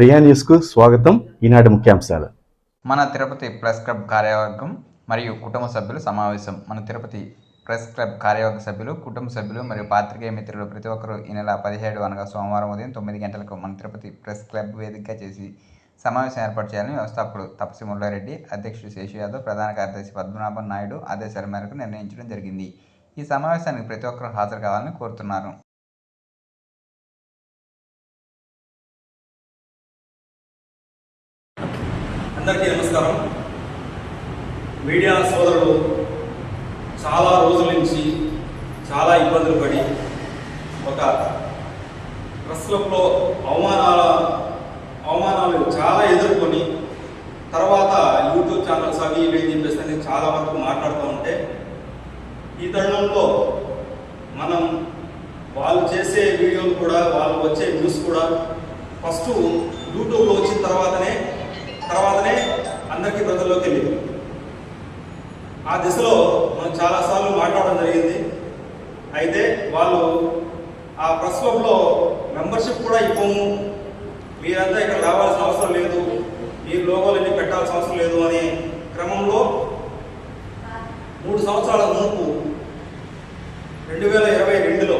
ప్రియా న్యూస్కు స్వాగతం. ఈనాటి ముఖ్యాంశాలు. మన తిరుపతి ప్రెస్ క్లబ్ కార్యవర్గం మరియు కుటుంబ సభ్యులు సమావేశం. మన తిరుపతి ప్రెస్ క్లబ్ కార్యవర్గ సభ్యులు కుటుంబ సభ్యులు మరియు పాత్రికేయ మిత్రులు ప్రతి ఒక్కరూ ఈ నెల పదిహేడు అనగా సోమవారం ఉదయం తొమ్మిది గంటలకు మన తిరుపతి ప్రెస్ క్లబ్ వేదికగా చేసి సమావేశం ఏర్పాటు చేయాలని వ్యవస్థాపకుడు తపసి ముల్లారెడ్డి అధ్యక్షుడు శేషు యాదవ్ ప్రధాన కార్యదర్శి పద్మనాభన్ నాయుడు ఆదేశాల మేరకు నిర్ణయించడం జరిగింది. ఈ సమావేశానికి ప్రతి ఒక్కరూ హాజరు కావాలని కోరుతున్నారు. అందరికీ నమస్కారం. మీడియా సోదరులు చాలా రోజుల నుంచి చాలా ఇబ్బందులు పడి ఒక ప్రెస్ క్లబ్లో అవమానాల అవమానాలు చాలా ఎదుర్కొని తర్వాత యూట్యూబ్ ఛానల్స్ అవి ఇవి అని చెప్పేసి చాలా వరకు మాట్లాడుతూ ఉంటే ఈ తరుణంలో మనం వాళ్ళు చేసే వీడియోలు కూడా వాళ్ళు వచ్చే న్యూస్ కూడా ఫస్ట్ యూట్యూబ్లో వచ్చిన తర్వాతనే తర్వాతనే అందరికీ ప్రజల్లోకి వెళ్ళింది ఆ దిశలో మనం చాలాసార్లు మాట్లాడడం జరిగింది. అయితే వాళ్ళు ఆ ప్రెస్ క్లబ్లో మెంబర్షిప్ కూడా ఇవ్వము. మీరంతా ఇక్కడ రావాల్సిన అవసరం లేదు. మీరు లోగోలన్నీ పెట్టాల్సిన అవసరం లేదు అనే క్రమంలో మూడు సంవత్సరాల మునుపు రెండు వేల ఇరవై రెండులో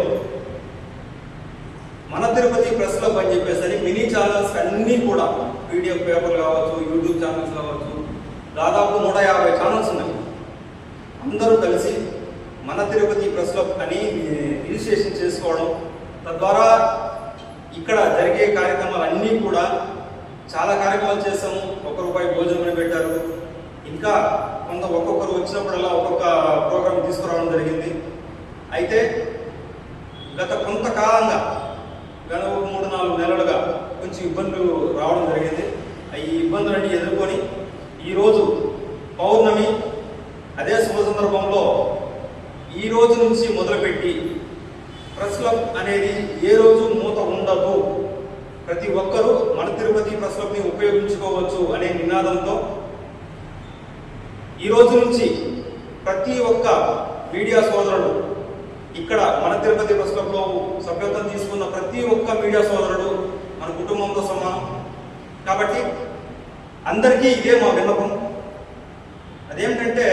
మన తిరుపతి ప్రెస్ క్లబ్ అని చెప్పేసరి మినీ ఛానల్స్ అన్నీ కూడా పీడిఎఫ్ పేపర్లు కావచ్చు యూట్యూబ్ ఛానల్స్ కావచ్చు దాదాపు నూట యాభై ఛానల్స్ ఉన్నాయి. అందరూ కలిసి మన తిరుపతి ప్రెస్ క్లబ్ అని రిజిస్ట్రేషన్ చేసుకోవడం తద్వారా ఇక్కడ జరిగే కార్యక్రమాలు అన్నీ కూడా చాలా కార్యక్రమాలు చేస్తాము ఒక రూపాయి భోజనం పెట్టారు. ఇంకా కొంత ఒక్కొక్కరు వచ్చినప్పుడల్లా ఒక్కొక్క ప్రోగ్రామ్ తీసుకురావడం జరిగింది. అయితే గత కొంతకాలంగా గత ఒక మూడు నాలుగు నెలలుగా కొంచెం ఇబ్బందులు ఈ ఇబ్బందులన్నీ ఎదుర్కొని ఈరోజు పౌర్ణమి అదే శుభ సందర్భంలో ఈ రోజు నుంచి మొదలుపెట్టి ప్రెస్ క్లబ్ అనేది ఏ రోజు మూత ఉండదు. ప్రతి ఒక్కరూ మన తిరుపతి ప్రెస్ క్లబ్ని ఉపయోగించుకోవచ్చు అనే నినాదంతో ఈ రోజు నుంచి ప్రతి ఒక్క మీడియా సోదరుడు ఇక్కడ మన తిరుపతి ప్రెస్ క్లబ్లో సభ్యత్వం తీసుకున్న ప్రతి ఒక్క మీడియా సోదరుడు మన కుటుంబంతో సమానం. కాబట్టి అందరికీ ఇదే మా విన్నపం. అదేమిటంటే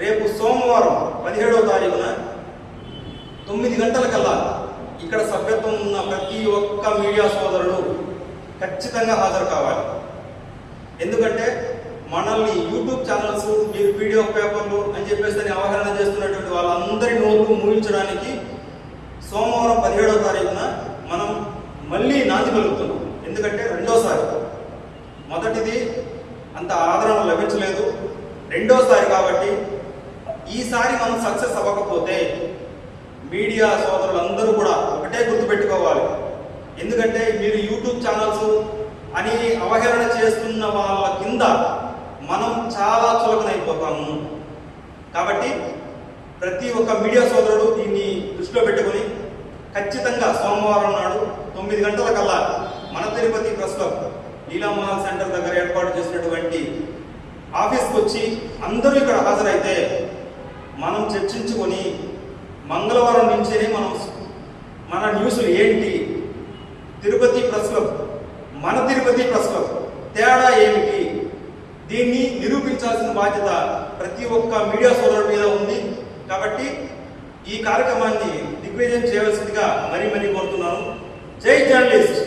రేపు సోమవారం పదిహేడవ తారీఖున తొమ్మిది గంటలకల్లా ఇక్కడ సభ్యత్వం ఉన్న ప్రతి ఒక్క మీడియా సోదరుడు ఖచ్చితంగా హాజరు కావాలి. ఎందుకంటే మనల్ని యూట్యూబ్ ఛానల్స్ మీరు వీడియో పేపర్లు అని చెప్పేసి అవగాహన చేస్తున్నటువంటి వాళ్ళందరి నోట్లు మూయించడానికి సోమవారం పదిహేడవ తారీఖున మనం మళ్ళీ నాంది పలుకుతున్నాం. ఎందుకంటే రెండోసారి మొదటిది అంత ఆదరణ లభించలేదు. రెండోసారి కాబట్టి ఈసారి మనం సక్సెస్ అవ్వకపోతే మీడియా సోదరులందరూ కూడా ఒకటే గుర్తుపెట్టుకోవాలి. ఎందుకంటే మీరు యూట్యూబ్ ఛానల్స్ అని అవహేళన చేస్తున్న వాళ్ళ కింద మనం చాలా చులకనైపోతాము. కాబట్టి ప్రతి ఒక్క మీడియా సోదరుడు దీన్ని దృష్టిలో పెట్టుకొని ఖచ్చితంగా సోమవారం నాడు తొమ్మిది గంటల కల్లా మన Tirupati press club Leelamahal centre దగ్గర ఏర్పాటు చేసినటువంటి ఆఫీస్కి వచ్చి అందరూ ఇక్కడ హాజరైతే మనం చర్చించుకొని మంగళవారం నుంచేనే మనం మన న్యూస్లు ఏంటి? తిరుపతి ప్రెస్ క్లబ్ మన తిరుపతి ప్రెస్ క్లబ్ తేడా ఏమిటి? దీన్ని నిరూపించాల్సిన బాధ్యత ప్రతి ఒక్క మీడియా సోదరుల మీద ఉంది. కాబట్టి ఈ కార్యక్రమాన్ని దిగ్విజయం చేయవలసిందిగా మరీ మరీ కోరుతున్నాను. జై జర్నలిస్ట్!